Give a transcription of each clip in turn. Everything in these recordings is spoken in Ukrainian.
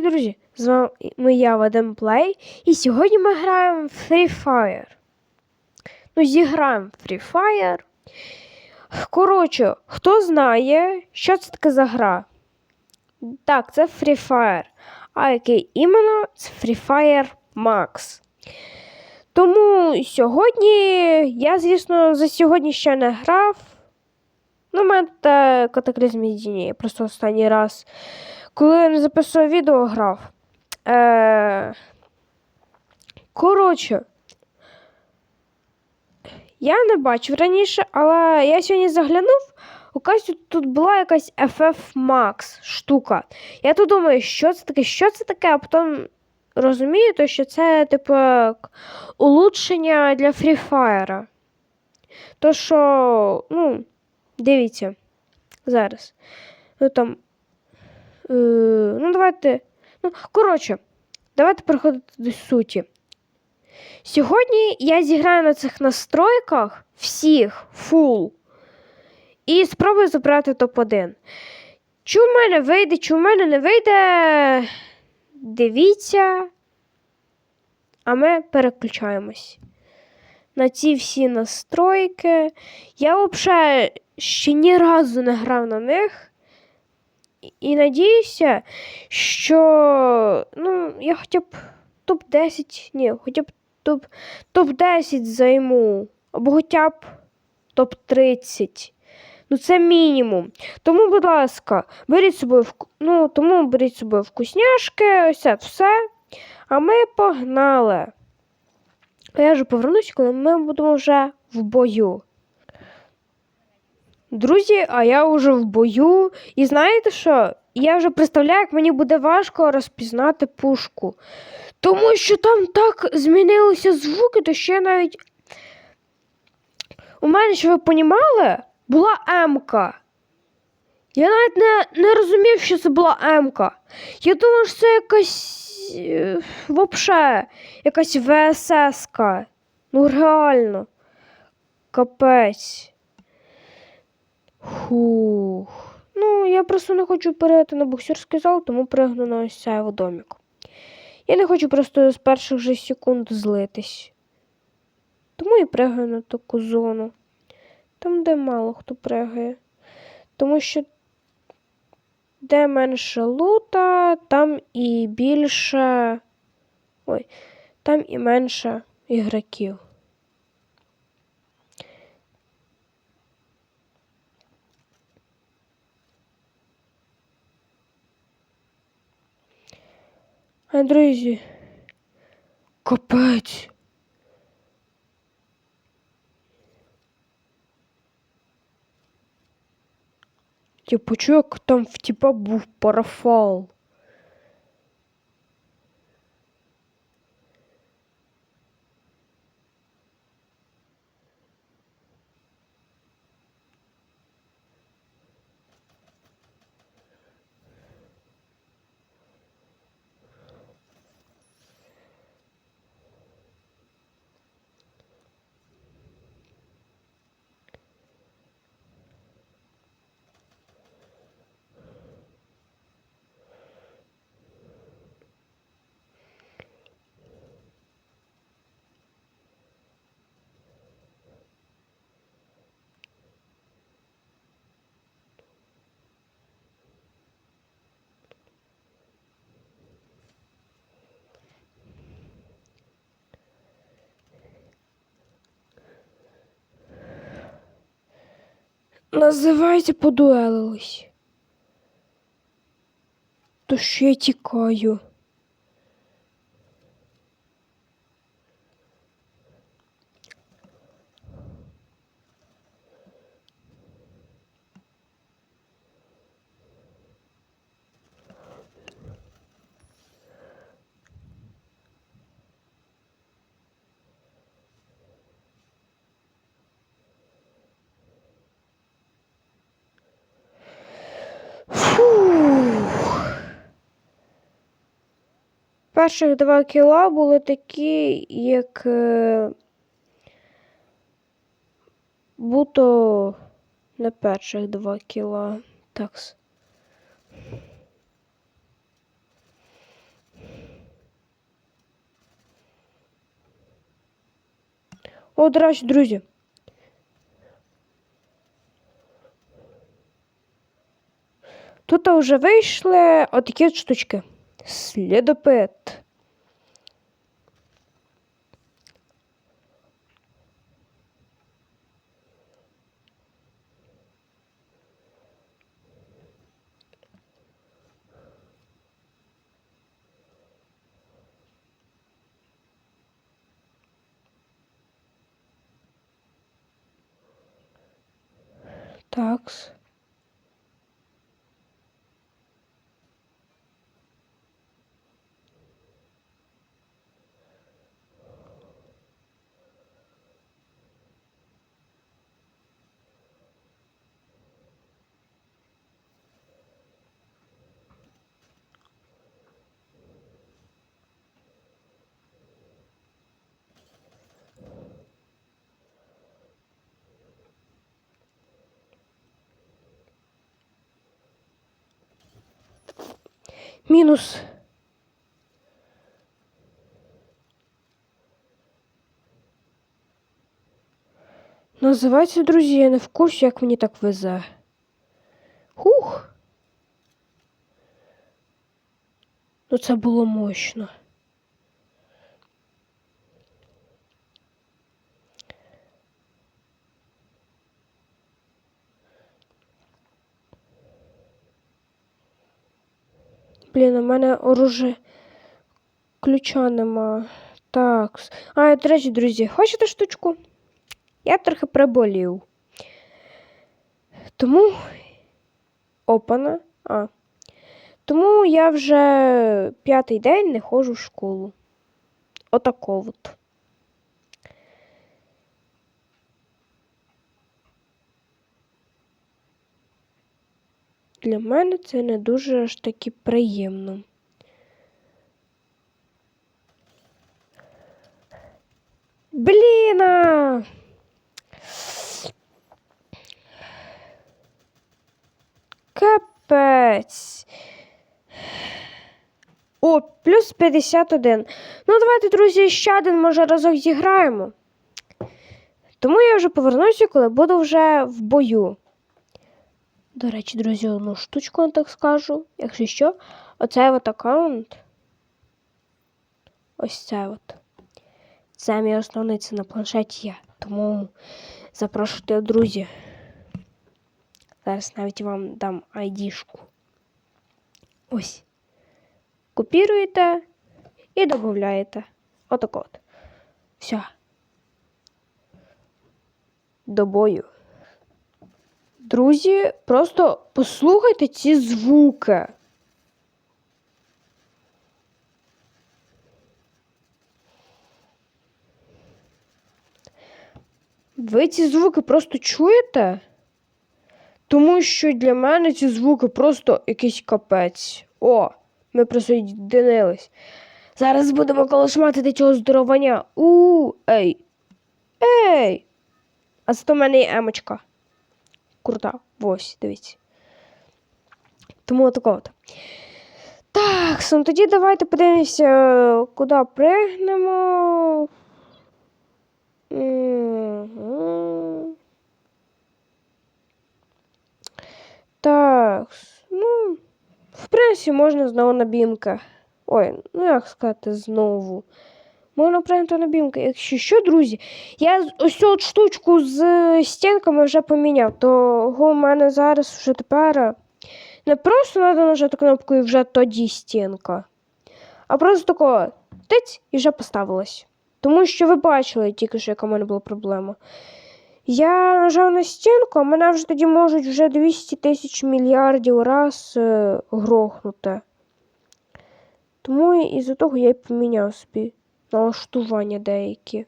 привіт, друзі! З вами я, Вадим Плей, і сьогодні ми граємо в Free Fire. Ну, зіграємо в Free Fire. Коротше, хто знає, що це таке за гра? Так, це Free Fire. А який іменно це Free Fire Max. Тому сьогодні я, звісно, за сьогодні ще не грав. Ну, мене катаклізм єдині. Просто останній раз, коли я не записував відео, грав. Е... Коротше, я не бачив раніше, але я сьогодні заглянув. Оказується, тут була якась FF Max штука. Я тут думаю, що це таке, що це таке, а потім розумію, то, що це, типу, улучшення для Free Fire. То, що, ну, дивіться, зараз. Ну там. Е, ну, давайте. Ну, коротше, давайте переходити до суті. Сьогодні я зіграю на цих настройках всіх фул. І спробую забрати топ-1. Чи в мене вийде, чи в мене не вийде. Дивіться. А ми переключаємось. На ці всі настройки. Я взагалі ще ні разу не грав на них. І- надіюся, що ну, я хоча б топ-10, ні, хоча б топ, топ-10 займу. Або хоча б топ-30. Ну, це мінімум. Тому, будь ласка, беріть собою вку- ну, тому беріть з вкусняшки, ось все. А ми погнали. А я вже повернусь, коли ми будемо вже в бою. Друзі, а я вже в бою. І знаєте що? Я вже представляю, як мені буде важко розпізнати пушку. Тому що там так змінилися звуки, то ще навіть. У мене, щоб ви понімали, була М-ка. Я навіть не, не розумів, що це була М-ка. Я думав, що це якась. е, Вообще, якась ВСС-ка. Ну реально. Капець. Хух. Ну, я просто не хочу перейти на боксерський зал, тому пригну на ось цей домик. Я не хочу просто з перших же секунд злитись. Тому і пригаю на таку зону. Там, де мало хто пригає. Тому що де менше лута, там і більше. Ой, там і менше ігроків. Друзі. Капець. Я почув, як там в тіпа був парафал. Називається подуелились. То що я тікаю. перших два кіла були такі, як е, буто на перших два кіла. Такс. О, до друзі. Тут вже вийшли отакі штучки. Слідопит. Такс. Мінус. Називається, друзі, я не в курсі, як мені так везе. Хух. Ну це було мощно. Блін, у мене оружие ключа нема. Так. А, до речі, друзі, хочете штучку? Я трохи приболів. Тому. Опана. А. Тому я вже п'ятий день не ходжу в школу. Отако от. Для мене це не дуже аж таки приємно. Бліна! Капець. О, плюс 51. Ну, давайте, друзі, ще один, може, разок зіграємо. Тому я вже повернуся, коли буду вже в бою. До речі, друзі, одну штучку я так скажу. Якщо що, оцей от аккаунт. Ось це от. Це мій основний це на планшеті я. Тому запрошуйте, друзі. Зараз навіть вам дам айдішку. Ось. Копіруєте і додаєте. Отак от. Все. До бою. Друзі, просто послухайте ці звуки. Ви ці звуки просто чуєте? Тому що для мене ці звуки просто якийсь капець. О, ми присоєдинились. Зараз будемо колошматити цього здоровання. У, ей. Ей! А зато в мене є емочка. Крута. Ось, дивіться. Тому отако от. Так, ну тоді давайте подивимося, куди пригнемо. Угу. Так, ну, в принципі, можна знову на бімка. Ой, ну як сказати, знову. Можна прийняти на. Якщо що, друзі, я ось цю штучку з стінками вже поміняв, того у мене зараз вже тепер не просто треба нажати кнопку і вже тоді стінка, а просто тако тиць і вже поставилась. Тому що ви бачили тільки що, яка в мене була проблема. Я нажав на стінку, а мене вже тоді можуть вже 200 тисяч мільярдів раз е, грохнути. Тому із-за того я й поміняв собі налаштування деякі.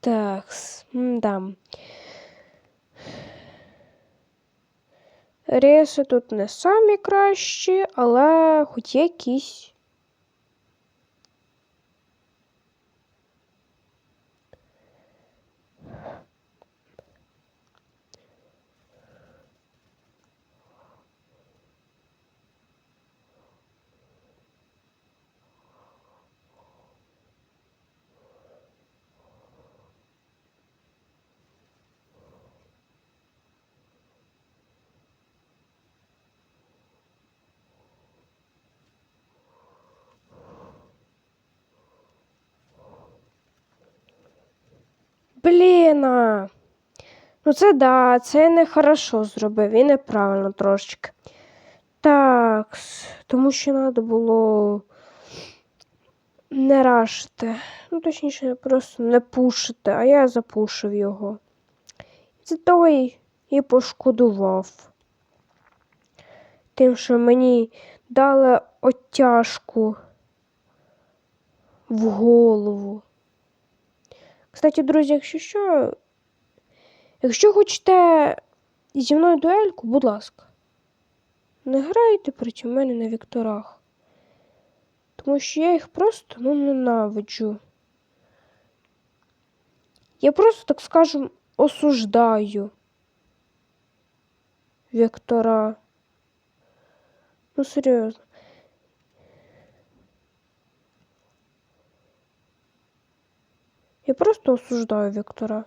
Так, да. Риси тут не самі кращі, але хоч якісь. Блін. Ну це да, це не хорошо зробив і неправильно трошечки. Так, тому що треба було не рашити. Ну, точніше, просто не пушити, а я запушив його. Це того й і пошкодував. Тим, що мені дали оттяжку в голову. Кстати, друзі, якщо що, якщо хочете зі мною дуельку, будь ласка, не грайте проти мене на вікторах. Тому що я їх просто ну, ненавиджу. Я просто, так скажем, осуждаю вектора. Ну, серйозно. Я просто осуждаю вектора.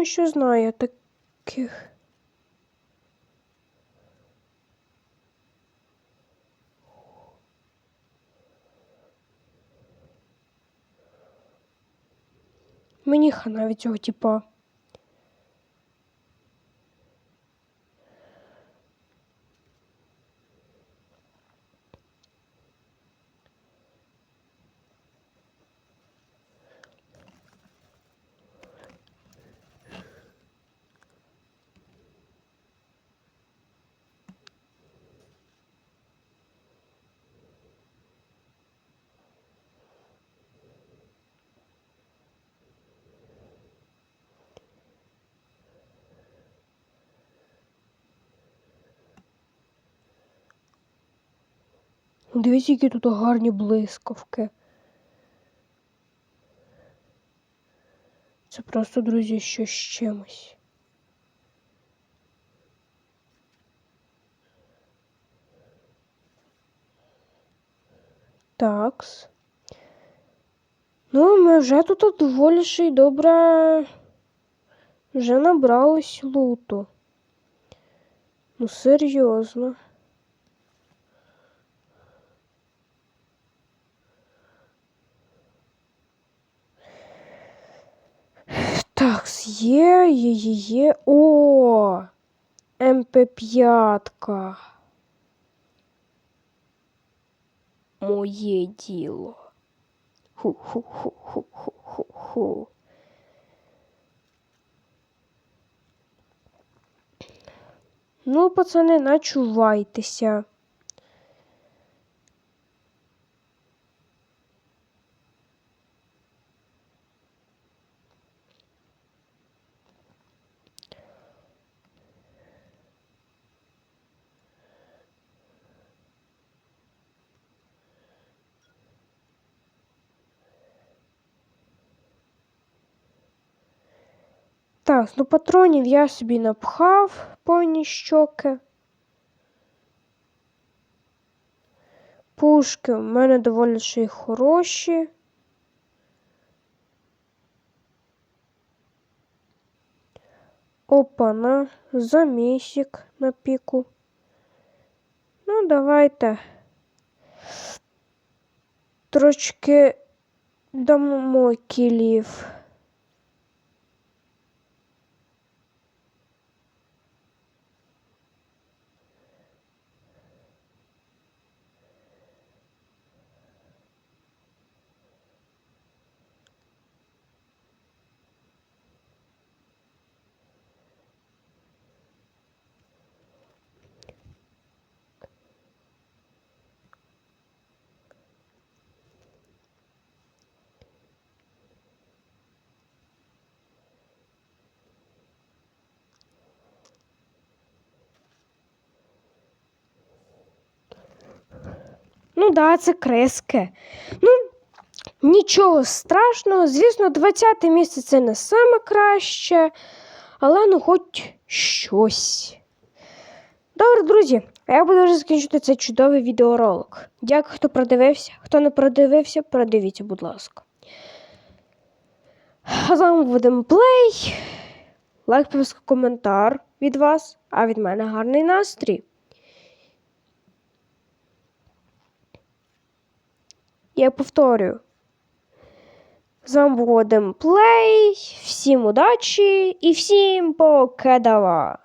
Тому що знаю таких. Мені хана від цього типа. Дивіться, які тут гарні блискавки. Це просто, друзі, що з чимось. Такс. Ну, ми вже тут доволі ще й добре вже набрались луту. Ну, серйозно. Так, є, є, є, є. О! МП5. Моє діло. Ху-ху-ху-ху-ху-ху-ху. Ну, пацани, начувайтеся. Так, ну патронів я собі напхав повні щоки. Пушки в мене доволі ще й хороші. Опа-на, замісик на піку. Ну, давайте. Трошки дамо кілів. Ну да, це криски. Ну, нічого страшного. Звісно, 20 місце це не саме краще, але ну хоч щось. Добре, друзі, а я буду вже закінчити цей чудовий відеоролик. Дякую, хто продивився. Хто не продивився, продивіться, будь ласка. А з вами будемо плей. Лайк, коментар від вас, а від мене гарний настрій. Я повторюю. З вами був Вадим Плей. Всім удачі і всім покедава!